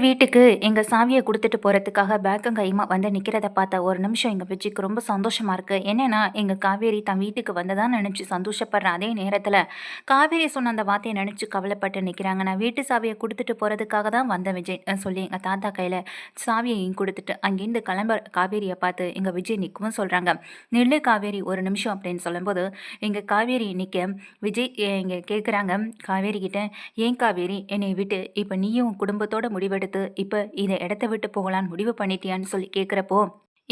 வீட்டுக்கு எங்கள் சாவியை கொடுத்துட்டு போகிறதுக்காக பேக்கும் கையுமா வந்து நிற்கிறத பார்த்த ஒரு நிமிஷம் எங்கள் விஜய்க்கு ரொம்ப சந்தோஷமாக இருக்குது என்னென்னா எங்கள் காவேரி தன் வீட்டுக்கு வந்ததான் நினச்சி சந்தோஷப்படுற அதே நேரத்தில் காவேரி சொன்ன அந்த வார்த்தையை நினச்சி கவலைப்பட்டு நிற்கிறாங்க நான் வீட்டு சாவியை கொடுத்துட்டு போகிறதுக்காக தான் வந்த விஜய் சொல்லி எங்கள் தாத்தா கையில் சாவியையும் கொடுத்துட்டு அங்கேருந்து கிளம்ப காவேரியை பார்த்து எங்கள் விஜய் நிற்கவும் சொல்கிறாங்க நெல்லு காவேரி ஒரு நிமிஷம் அப்படின்னு சொல்லும்போது எங்கள் காவேரி நிற்க விஜய் இங்கே கேட்குறாங்க காவேரி கிட்ட ஏன் காவேரி என்னை விட்டு இப்போ நீயும் குடும்பத்தோட முடிவெடு எடுத்து இப்போ இதை இடத்த விட்டு போகலான்னு முடிவு பண்ணிட்டியான்னு சொல்லி கேட்குறப்போ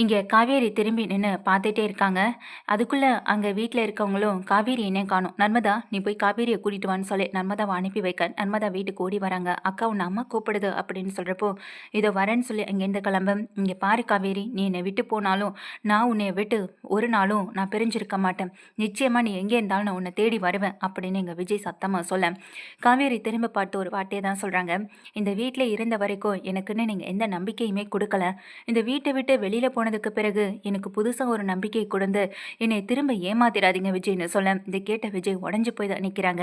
இங்கே காவேரி திரும்பி நின்று பார்த்துட்டே இருக்காங்க. அதுக்குள்ளே அங்கே வீட்டில் இருக்கவங்களும் காவேரி என்ன காணும். நர்மதா நீ போய் காவேரியை கூட்டிட்டு வான்னு சொல்லி. நர்மதாவை அனுப்பி வைக்க. நர்மதா வீட்டுக்கு ஓடி வராங்க. அக்கா உன்னை அம்மா கூப்பிடுது அப்படின்னு சொல்கிறப்போ இதோ வரேன்னு சொல்லி. அங்கேருந்து கிளம்ப. இங்கே பாரு காவேரி. நீ என்னை விட்டு போனாலும் நான் உன்னை விட்டு ஒரு நாளும் நான் பிரிஞ்சிருக்க மாட்டேன். நிச்சயமாக நீ எங்கே இருந்தாலும் நான் உன்னை தேடி வருவேன் அப்படின்னு எங்கள் விஜய் சத்தமாக சொல்ல. காவேரி திரும்ப பார்த்து ஒரு வார்த்தையை தான் சொல்கிறாங்க இந்த வீட்டில் இருந்த வரைக்கும் எனக்குன்னு நீங்கள் எந்த நம்பிக்கையுமே கொடுக்கல. இந்த வீட்டை விட்டு வெளியில் போனதுக்கு பிறகு எனக்கு புதுசாக ஒரு நம்பிக்கை கொடுந்து என்னை திரும்ப ஏமாத்திடாதீங்க விஜய்னு சொல்ல இதை கேட்ட விஜய் உடஞ்சி போய் தான் நிற்கிறாங்க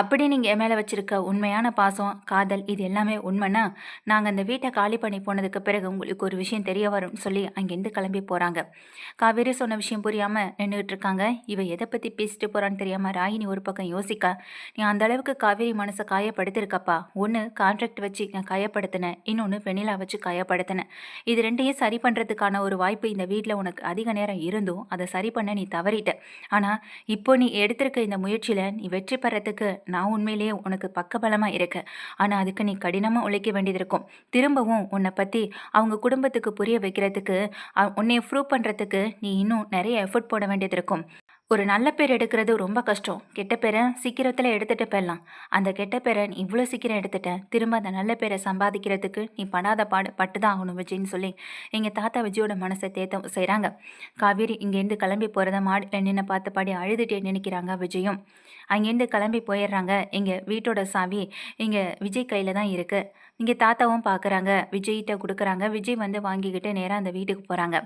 அப்படி நீங்கள் என் மேலே வச்சிருக்க உண்மையான பாசம் காதல் இது எல்லாமே உண்மைன்னா நாங்கள் அந்த வீட்டை காலி பண்ணி போனதுக்கு பிறகு உங்களுக்கு ஒரு விஷயம் தெரிய வரும்னு சொல்லி அங்கேருந்து கிளம்பி போகிறாங்க காவேரி சொன்ன விஷயம் புரியாமல் நின்றுட்டு இருக்காங்க. இவ எதை பற்றி பேசிட்டு போகிறான்னு தெரியாமல் ராகினி ஒரு பக்கம் யோசிக்க. நீ அந்த அளவுக்கு காவேரி மனசை காயப்படுத்திருக்கப்பா ஒன்று கான்ட்ராக்ட் வச்சு நான் காயப்படுத்தினேன். இன்னொன்று வெண்ணிலா வச்சு காயப்படுத்தினேன். இது ரெண்டையும் சரி பண்ணுறதுக்கான ஒரு ஒரு வாய்ப்பு இந்த வீட்டில் உனக்கு அதிக நேரம் இருந்தும் அதை சரி பண்ண நீ தவறிட்ட. ஆனால் இப்போ நீ எடுத்திருக்க இந்த முயற்சியில் நீ வெற்றி பெறத்துக்கு நான் உண்மையிலேயே உனக்கு பக்கபலமாக இருக்கேன். ஆனால் அதுக்கு நீ கடினமாக உழைக்க வேண்டியது இருக்கும். திரும்பவும் உன்னை பற்றி அவங்க குடும்பத்துக்கு புரிய வைக்கிறதுக்கு உன்னைய ப்ரூவ் பண்ணுறதுக்கு நீ இன்னும் நிறைய எஃபர்ட் போட வேண்டியது இருக்கும். ஒரு நல்ல பேர் எடுக்கிறது ரொம்ப கஷ்டம். கெட்ட பேரை சீக்கிரத்தில் எடுத்துகிட்டு போயிடலாம். அந்த கெட்ட பேரை நீ இவ்வளோ சீக்கிரம் எடுத்துட்டேன் திரும்ப அந்த நல்ல பேரை சம்பாதிக்கிறதுக்கு நீ படாத பாடு பட்டு தான் ஆகணும் விஜய்ன்னு சொல்லி எங்கள் தாத்தா விஜயோட மனசை தேத்த செய்கிறாங்க காவேரி இங்கேருந்து கிளம்பி போகிறத மாடியில் நின்று பார்த்து பாடி அழுதுட்டே நினைக்கிறாங்க விஜயும். அங்கேருந்து கிளம்பி போயிடுறாங்க. எங்கள் வீட்டோட சாவி இங்கே விஜய் கையில் தான் இருக்குது இங்கே தாத்தாவும் பார்க்குறாங்க. விஜய்கிட்ட கொடுக்குறாங்க. விஜய் வந்து வாங்கிக்கிட்டு நேராக அந்த வீட்டுக்கு போகிறாங்க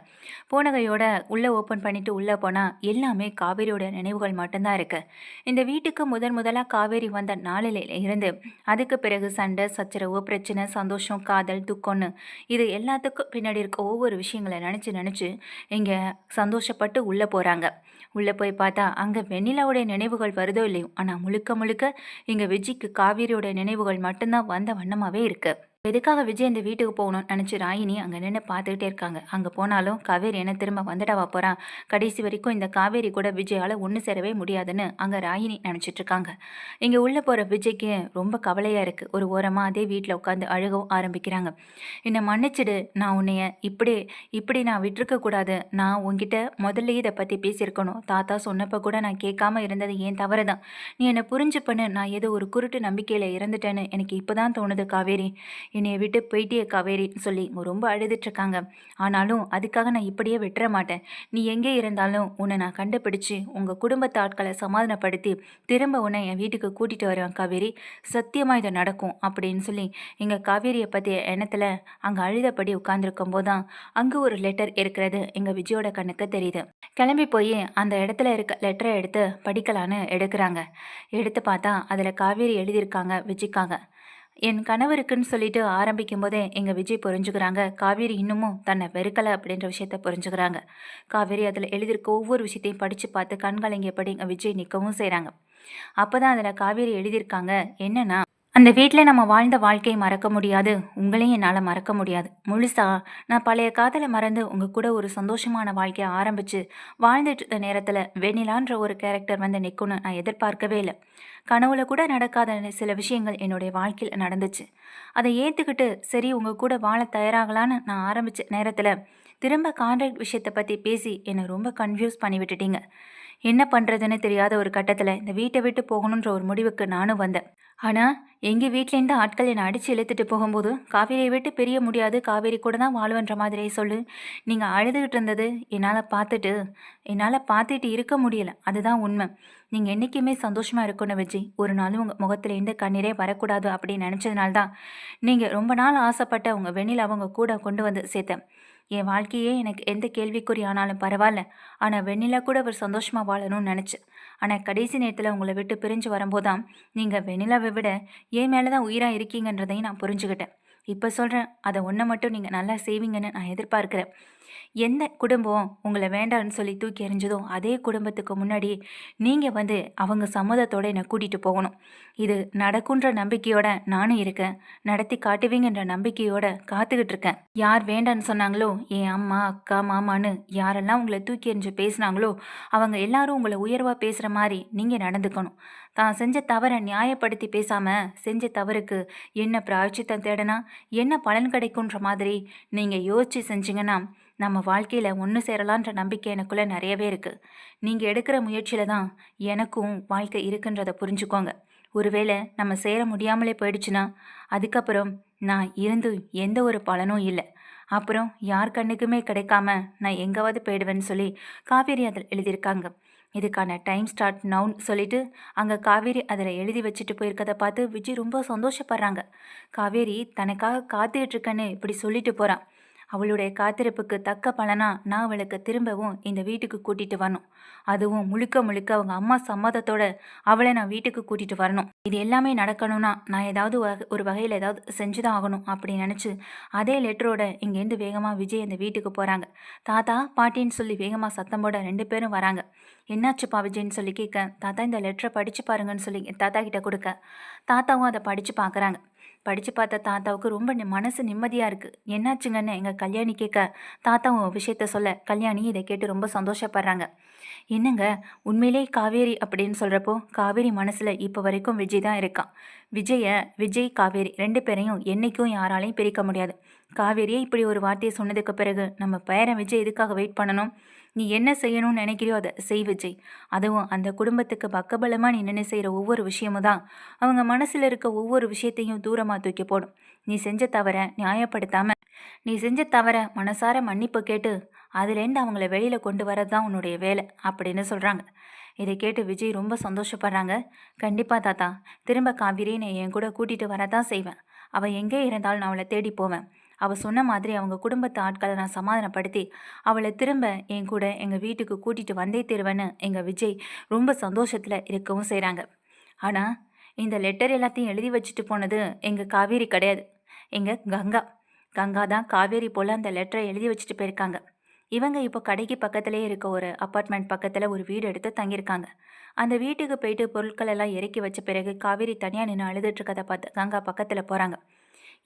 போனகையோட உள்ளே ஓப்பன் பண்ணிவிட்டு உள்ளே போனால் எல்லாமே காவேரியோட நினைவுகள் மட்டும்தான் இருக்குது இந்த வீட்டுக்கு முதன் முதலாக காவேரி வந்த நாளில் இருந்து அதுக்கு பிறகு சண்டை சச்சரவு பிரச்சனை சந்தோஷம் காதல் துக்கம்னு இது எல்லாத்துக்கும் பின்னாடி இருக்க ஒவ்வொரு விஷயங்களை நினச்சி நினச்சி இங்கே சந்தோஷப்பட்டு உள்ளே போகிறாங்க உள்ளே போய் பார்த்தா அங்கே வெண்ணிலாவுடைய நினைவுகள் வருதோ இல்லையோ? ஆனால் முழுக்க முழுக்க இங்கே விஜிக்கு காவேரியோட நினைவுகள் மட்டும்தான் வந்த வண்ணமாகவே இருக்குது எதுக்காக விஜய் இந்த வீட்டுக்கு போகணும்னு நினச்சி ராயினி அங்கே நின்று பார்த்துக்கிட்டே இருக்காங்க. அங்கே போனாலும் காவேரி என்ன திரும்ப வந்துடவா போகிறான் கடைசி வரைக்கும் இந்த காவேரி கூட விஜயால் ஒன்று சேரவே முடியாதுன்னு அங்கே ராயினி நினச்சிட்டு இருக்காங்க. இங்கே உள்ளே போகிற விஜய்க்கு ரொம்ப கவலையாக இருக்குது ஒரு ஓரமாக அதே வீட்டில் உட்காந்து அழுகவும் ஆரம்பிக்கிறாங்க. என்னை மன்னிச்சிடு. நான் உன்னைய இப்படி இப்படி நான் விட்டுருக்கக்கூடாது நான் உங்ககிட்ட முதல்லயே இதை பற்றி பேசியிருக்கணும். தாத்தா சொன்னப்போ கூட நான் கேட்காம இருந்தது ஏன் தவறு தான் நீ என்னை புரிஞ்சு பண்ணு நான் ஏதோ ஒரு குருட்டு நம்பிக்கையில் இறந்துட்டேன்னு எனக்கு இப்போ தான் தோணுது காவேரி. என்னைய விட்டு போயிட்டே காவேரின்னு சொல்லி ரொம்ப அழுதுட்டுருக்காங்க ஆனாலும் அதுக்காக நான் இப்படியே விட்டுற மாட்டேன். நீ எங்கே இருந்தாலும் உன்னை நான் கண்டுபிடிச்சு உங்கள் குடும்பத்து ஆட்களை சமாதானப்படுத்தி திரும்ப உன்னை என் வீட்டுக்கு கூட்டிகிட்டு வருவேன் காவேரி. சத்தியமாக இது நடக்கும் அப்படின்னு சொல்லி எங்கள் காவேரியை பற்றிய எண்ணத்தில் அங்கே அழுதபடி உட்காந்துருக்கும் போது தான் அங்கே ஒரு லெட்டர் இருக்கிறது எங்கள் விஜயோட கண்ணுக்கு தெரியுது. கிளம்பி போய் அந்த இடத்துல இருக்க லெட்டரை எடுத்து படிக்கலான்னு எடுக்கிறாங்க. எடுத்து பார்த்தா அதில் காவேரி எழுதியிருக்காங்க விஜய்க்காக என் கணவருக்குன்னு சொல்லிட்டு ஆரம்பிக்கும் போதே எங்கள் விஜய் புரிஞ்சுக்கிறாங்க. காவேரி இன்னமும் தன்னை வெறுக்கலை அப்படின்ற விஷயத்த புரிஞ்சுக்கிறாங்க. காவேரி அதில் எழுதியிருக்க ஒவ்வொரு விஷயத்தையும் படித்து பார்த்து கண்கலங்கியபடி எங்கள் விஜய் நிற்கவும் செய்கிறாங்க அப்போ தான் அதில் காவேரி எழுதியிருக்காங்க. என்னன்னா அந்த வீட்டில் நம்ம வாழ்ந்த வாழ்க்கையை மறக்க முடியாது. உங்களையும் என்னால் மறக்க முடியாது. முழுசா நான் பழைய காதலை மறந்து உங்கள் கூட ஒரு சந்தோஷமான வாழ்க்கையை ஆரம்பித்து வாழ்ந்துட்டு இருந்த நேரத்தில் வெண்ணிலான்ற ஒரு கேரக்டர் வந்து நிற்கும்னு நான் எதிர்பார்க்கவே இல்லை. கனவுல கூட நடக்காத சில விஷயங்கள் என்னுடைய வாழ்க்கையில் நடந்துச்சு. அதை ஏற்றுக்கிட்டு சரி உங்கள் கூட வாழ தயாராகலான்னு நான் ஆரம்பித்த நேரத்தில் திரும்ப கான்ட்ராக்ட் விஷயத்தை பற்றி பேசி என்னை ரொம்ப கன்ஃபியூஸ் பண்ணி விட்டுட்டீங்க. என்ன பண்ணுறதுன்னு தெரியாத ஒரு கட்டத்தில் இந்த வீட்டை விட்டு போகணுன்ற ஒரு முடிவுக்கு நானும் வந்தேன். ஆனால் எங்கள் வீட்டிலேருந்து ஆட்கள் என்னை அடித்து இழுத்துட்டு போகும்போது காவேரியை விட்டு பிரிய முடியாது காவேரி கூட தான் வாழ்வன்ற மாதிரியே சொல்லு. நீங்கள் அழுதுகிட்டு இருந்தது என்னால் பார்த்துட்டு என்னால் பார்த்துட்டு இருக்க முடியல. அதுதான் உண்மை. நீங்கள் என்றைக்குமே சந்தோஷமாக இருக்கணும் விஜய் ஒரு நாளும் உங்கள் முகத்துலேருந்து கண்ணீரே வரக்கூடாது அப்படின்னு நினச்சதுனால தான் நீங்கள் ரொம்ப நாள் ஆசைப்பட்ட உங்கள் வெண்ணில் அவங்க கூட கொண்டு வந்து சேர்த்தேன். என் வாழ்க்கையே எனக்கு எந்த கேள்விக்குறி ஆனாலும் பரவாயில்ல ஆனால் வெண்ணிலா கூட அவர் சந்தோஷமாக வாழணும்னு நினச்சேன் ஆனால் கடைசி நேரத்தில் உங்களை விட்டு பிரிஞ்சு வரும்போதான் நீங்கள் வெண்ணிலாவை விட என் மேலே தான் உயிராக இருக்கீங்கன்றதையும் நான் புரிஞ்சுக்கிட்டேன் இப்போ சொல்கிறேன் அதை ஒன்றை மட்டும் நீங்கள் நல்லா செய்வீங்கன்னு நான் எதிர்பார்க்குறேன். எந்த குடும்பம் உங்களை வேண்டான்னு சொல்லி தூக்கி எறிஞ்சதோ அதே குடும்பத்துக்கு முன்னாடி நீங்கள் வந்து அவங்க சம்மதத்தோட என்னை கூட்டிகிட்டு போகணும். இது நடக்குன்ற நம்பிக்கையோட நானும் இருக்கேன். நடத்தி காட்டுவீங்கன்ற நம்பிக்கையோட காத்துக்கிட்டு இருக்கேன். யார் வேண்டான்னு சொன்னாங்களோ என் அம்மா அக்கா மாமான்னு யாரெல்லாம் உங்களை தூக்கி எறிஞ்சு பேசுனாங்களோ அவங்க எல்லாரும் உங்களை உயர்வாக பேசுகிற மாதிரி நீங்கள் நடந்துக்கணும். தான் செஞ்ச தவறை நியாயப்படுத்தி பேசாமல் செஞ்ச தவறுக்கு என்ன பிராய்ச்சித்தம் தேடனா என்ன பலன் கிடைக்குன்ற மாதிரி நீங்கள் யோசிச்சு செஞ்சீங்கன்னா நம்ம வாழ்க்கையில் ஒன்று சேரலான்ற நம்பிக்கை எனக்குள்ளே நிறையவே இருக்குது நீங்கள் எடுக்கிற முயற்சியில் தான் எனக்கும் வாழ்க்கை இருக்குன்றதை புரிஞ்சுக்கோங்க. ஒருவேளை நம்ம சேர முடியாமலே போயிடுச்சுன்னா அதுக்கப்புறம் நான் இருந்து எந்த ஒரு பலனும் இல்லை. அப்புறம் யார் கண்ணுக்குமே கிடைக்காம நான் எங்காவது போயிடுவேன்னு சொல்லி காவேரி அதில் எழுதியிருக்காங்க. இதுக்கான டைம் ஸ்டார்ட் நவுன் சொல்லிட்டு அங்கே காவேரி அதில் எழுதி வச்சுட்டு போயிருக்கதை பார்த்து விஜய் ரொம்ப சந்தோஷப்படுறாங்க. காவேரி தனக்காக காத்துக்கிட்டு இருக்கேன்னு இப்படி சொல்லிட்டு போகிறான் அவளுடைய காத்திருப்புக்கு தக்க பலனா நான் அவளுக்கு திரும்பவும் இந்த வீட்டுக்கு கூட்டிட்டு வரணும். அதுவும் முழுக்க முழுக்க அவங்க அம்மா சம்மதத்தோட அவளை நான் வீட்டுக்கு கூட்டிட்டு வரணும். இது எல்லாமே நடக்கணும்னா நான் ஏதாவது வகை- ஒரு வகையில் ஏதாவது செஞ்சுதான் ஆகணும் அப்படின்னு நினச்சி அதே லெட்டரோட இங்கேருந்து வேகமாக விஜய் அந்த வீட்டுக்கு போகிறாங்க தாத்தா பாட்டின்னு சொல்லி வேகமாக சத்தம் போட ரெண்டு பேரும் வராங்க. என்னாச்சுப்பா விஜய்ன்னு சொல்லி கேட்க தாத்தா இந்த லெட்டரை படித்து பாருங்கன்னு சொல்லி தாத்தா கிட்ட கொடுக்க. தாத்தாவும் அதை படித்து பார்க்குறாங்க படித்து பார்த்த தாத்தாவுக்கு ரொம்ப நி- மனசு நிம்மதியாக இருக்குது என்னாச்சுங்கன்னு எங்கள் கல்யாணி கேட்க தாத்தாவும் விஷயத்த சொல்ல கல்யாணி இதை கேட்டு ரொம்ப சந்தோஷப்படுறாங்க. என்னங்க உண்மையிலே காவேரி அப்படின்னு சொல்கிறப்போ காவேரி மனசில் இப்போ வரைக்கும் விஜய் தான் இருக்கான். விஜயை விஜய் காவேரி ரெண்டு பேரையும் என்றைக்கும் யாராலையும் பிரிக்க முடியாது. காவேரியே இப்படி ஒரு வார்த்தையை சொன்னதுக்கு பிறகு நம்ம பேரன் விஜய் எதுக்காக வெயிட் பண்ணணும்? நீ என்ன செய்யணும்னு நினைக்கிறியோ அதை செய் விஜய். அதுவும் அந்த குடும்பத்துக்கு பக்கபலமாக நீ நின்று செய்கிற ஒவ்வொரு விஷயமும் தான். அவங்க மனசில் இருக்க ஒவ்வொரு விஷயத்தையும் தூரமாக தூக்கி போடும். நீ செஞ்ச தவறை நியாயப்படுத்தாமல் நீ செஞ்ச தவற மனசார மன்னிப்பு கேட்டு அதுலேருந்து அவங்கள வெளியில் கொண்டு வரது தான் உன்னுடைய வேலை அப்படின்னு சொல்கிறாங்க இதை கேட்டு விஜய் ரொம்ப சந்தோஷப்படுறாங்க. கண்டிப்பாக தாத்தா திரும்ப காவிரி நான் என் கூட கூட்டிகிட்டு வரதான் செய்வேன். அவள் எங்கே இருந்தாலும் நான் அவளை தேடி போவேன். அவள் சொன்ன மாதிரி அவங்க குடும்பத்து ஆட்களை நான் சமாதானப்படுத்தி அவளை திரும்ப என் கூட எங்கள் வீட்டுக்கு கூட்டிகிட்டு வந்தே தருவேன்னு எங்கள் விஜய் ரொம்ப சந்தோஷத்தில் இருக்கவும் செய்கிறாங்க ஆனால் இந்த லெட்டர் எல்லாத்தையும் எழுதி வச்சுட்டு போனது எங்கள் காவேரி கிடையாது. எங்கள் கங்கா. கங்கா தான் காவேரி போல் அந்த லெட்டரை எழுதி வச்சுட்டு போயிருக்காங்க. இவங்க இப்போ கடைக்கு பக்கத்துலேயே இருக்க ஒரு அப்பார்ட்மெண்ட் பக்கத்தில் ஒரு வீடு எடுத்து தங்கியிருக்காங்க. அந்த வீட்டுக்கு போயிட்டு பொருட்கள் எல்லாம் இறக்கி வச்ச பிறகு காவேரி தனியாக நின்று அழுதுட்டு இருக்கதை பார்த்து கங்கா பக்கத்தில் போகிறாங்க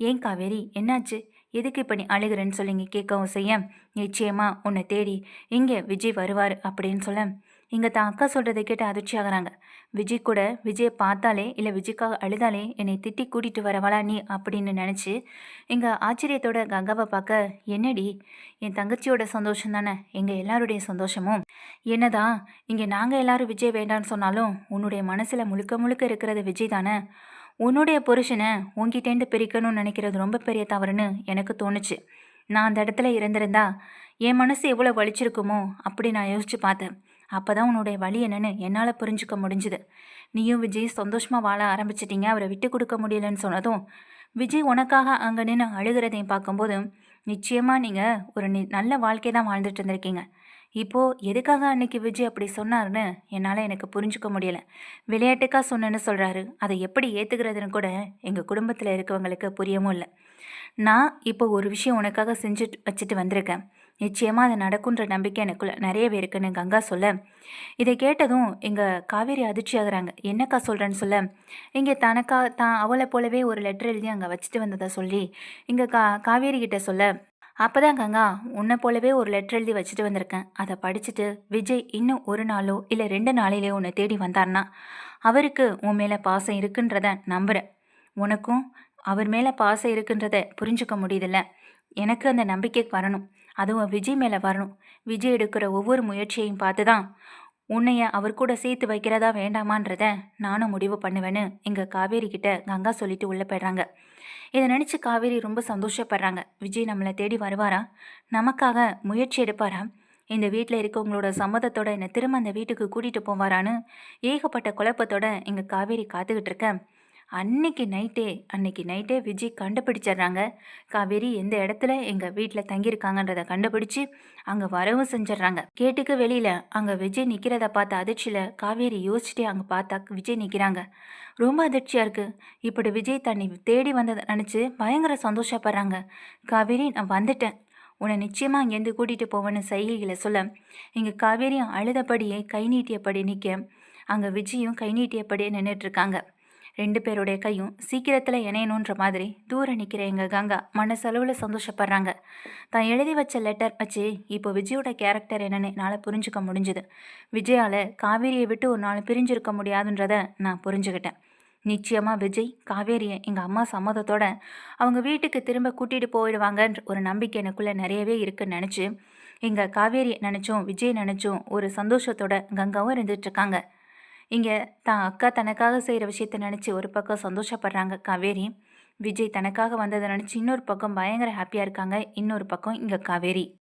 ஏன் காவேரி? என்னாச்சு? எதுக்கு இப்போ நீ அழுகிறேன்னு சொல்லி இங்கே கேட்கவும் செய்ய? நிச்சயமாக உன்னை தேடி இங்கே விஜய் வருவார் அப்படின்னு சொல்ல இங்கே தான் அக்கா சொல்கிறத கேட்டு அதிர்ச்சி ஆகுறாங்க விஜய் கூட விஜயை பார்த்தாலே இல்லை விஜய்க்காக அழுதாலே என்னை திட்டி கூட்டிகிட்டு வரவளா நீ அப்படின்னு நினச்சி இங்கே ஆச்சரியத்தோட கங்காவை பார்க்க என்னடி? என் தங்கச்சியோட சந்தோஷம் தானே? எங்கள் எல்லாருடைய சந்தோஷமும். என்னதான் இங்கே நாங்கள் எல்லாரும் விஜய் வேண்டான்னு சொன்னாலும் உன்னுடைய மனசில் முழுக்க முழுக்க இருக்கிறது விஜய் தானே? உன்னுடைய புருஷனை உன்கிட்டேருந்து பிரிக்கணும்னு நினைக்கிறது ரொம்ப பெரிய தவறுன்னு எனக்கு தோணுச்சு. நான் அந்த இடத்துல இருந்திருந்தா என் மனசு எவ்வளோ வலிச்சிருக்குமோ அப்படி நான் யோசிச்சு பார்த்தேன். அப்போ தான் உன்னுடைய வழி என்னன்னு என்னால் புரிஞ்சுக்க முடிஞ்சுது. நீயும் விஜய் சந்தோஷமாக வாழ ஆரம்பிச்சிட்டீங்க அவரை விட்டு கொடுக்க முடியலன்னு சொன்னதும் விஜய் உனக்காக அங்கே நின்று அழுகிறதையும் பார்க்கும்போது நிச்சயமாக நீங்கள் ஒரு நி நல்ல வாழ்க்கை தான் வாழ்ந்துட்டு இருந்திருக்கீங்க. இப்போது எதுக்காக அன்னைக்கு விஜய் அப்படி சொன்னார்னு என்னால் எனக்கு புரிஞ்சுக்க முடியலை. விளையாட்டுக்காக சொன்னேன்னு சொல்கிறாரு அதை எப்படி ஏற்றுக்கிறதுன்னு கூட எங்கள் குடும்பத்தில் இருக்கவங்களுக்கு புரியவும் இல்லை. நான் இப்போ ஒரு விஷயம் உனக்காக செஞ்சுட்டு வச்சுட்டு வந்திருக்கேன். நிச்சயமாக அது நடக்குன்ற நம்பிக்கை எனக்குள்ள நிறையவே இருக்குன்னு கங்கா சொல்ல. இதை கேட்டதும் எங்கள் காவேரி அதிர்ச்சி ஆகுறாங்க. என்னக்கா சொல்கிறேன்னு சொல்ல? இங்கே தனக்கா தான் அவளை போலவே ஒரு லெட்டர் எழுதி அங்கே வச்சுட்டு வந்ததை சொல்லி இங்கே கா காவேரி கிட்ட சொல்ல. அப்பதான் கங்கா உன்னை போலவே ஒரு லெட்டர் எழுதி வச்சுட்டு வந்திருக்கேன். அதை படிச்சுட்டு விஜய் இன்னும் ஒரு நாளோ இல்லை ரெண்டு நாளிலே உன்னை தேடி வந்தார்னா அவருக்கு உன் மேலே பாசம் இருக்குன்றத நம்புகிறேன் உனக்கும் அவர் மேலே பாசம் இருக்குன்றத புரிஞ்சுக்க முடியுதில்ல? எனக்கு அந்த நம்பிக்கை வரணும். அதுவும் விஜய் மேலே வரணும். விஜய் எடுக்கிற ஒவ்வொரு முயற்சியையும் பார்த்து தான் உன்னைய அவர் கூட சேர்த்து வைக்கிறதா வேண்டாமான்றத நானும் முடிவு பண்ணுவேன்னு எங்கள் காவேரி கிட்ட கங்கா சொல்லிட்டு உள்ளே போயிடுறாங்க. இதை நினச்சி காவேரி ரொம்ப சந்தோஷப்படுறாங்க. விஜய் நம்மளை தேடி வருவாரா? நமக்காக முயற்சி எடுப்பாரா? இந்த வீட்டில் இருக்கவங்களோட சம்மதத்தோட என்னை திரும்ப அந்த வீட்டுக்கு கூட்டிகிட்டு போவாரான்னு ஏகப்பட்ட குழப்பத்தோட எங்கள் காவேரி காத்துக்கிட்டு இருக்கேன் அன்னைக்கு நைட்டே அன்னைக்கு நைட்டே விஜய் கண்டுபிடிச்சிடுறாங்க. காவேரி எந்த இடத்துல எங்கள் வீட்டில் தங்கியிருக்காங்கன்றத கண்டுபிடிச்சி அங்கே வரவும் செஞ்சிடுறாங்க. கேட்டுக்கு வெளியில் அங்கே விஜய் நிற்கிறத பார்த்த அதிர்ச்சியில் காவேரி யோசிச்சுட்டே அங்கே பார்த்தா விஜய் நிற்கிறாங்க ரொம்ப அதிர்ச்சியாக இருக்குது இப்படி விஜய் தன்னை தேடி வந்ததை நினச்சி பயங்கர சந்தோஷப்படுறாங்க. காவேரி நான் வந்துட்டேன். உன்னை நிச்சயமாக அங்கேருந்து கூட்டிகிட்டு போவேன்னு சைகைகளை சொல்ல. இங்கே காவேரியும் அழுதபடியே கை நீட்டியபடி நிற்க அங்கே விஜயும் கை நீட்டியபடியே நின்றுட்டுருக்காங்க ரெண்டு பேருடைய கையும் சீக்கிரத்தில் இணையணுன்ற மாதிரி தூரம் நிற்கிற எங்கள் கங்கா மனசளவில் சந்தோஷப்படுறாங்க. தான் எழுதி வச்ச லெட்டர் வச்சு இப்போ விஜயோட கேரக்டர் என்னன்னு என்னால் புரிஞ்சுக்க முடிஞ்சுது. விஜயால் காவேரியை விட்டு ஒரு நாள் பிரிஞ்சிருக்க முடியாதுன்றதை நான் புரிஞ்சுக்கிட்டேன் நிச்சயமாக விஜய் காவேரியை எங்கள் அம்மா சம்மதத்தோட அவங்க வீட்டுக்கு திரும்ப கூட்டிகிட்டு போயிடுவாங்கன்ற ஒரு நம்பிக்கை எனக்குள்ளே நிறையவே இருக்குன்னு நினச்சி எங்கள் காவேரியை நினச்சோம் விஜய் நினச்சோம் ஒரு சந்தோஷத்தோட கங்காவும் இருந்துகிட்ருக்காங்க இங்கே தான் அக்கா தனக்காக செய்கிற விஷயத்த நினச்சி ஒரு பக்கம் சந்தோஷப்படுறாங்க காவேரி. விஜய் தனக்காக வந்ததை நினச்சி இன்னொரு பக்கம் பயங்கர ஹாப்பியாக இருக்காங்க. இன்னொரு பக்கம் இங்கே காவேரி.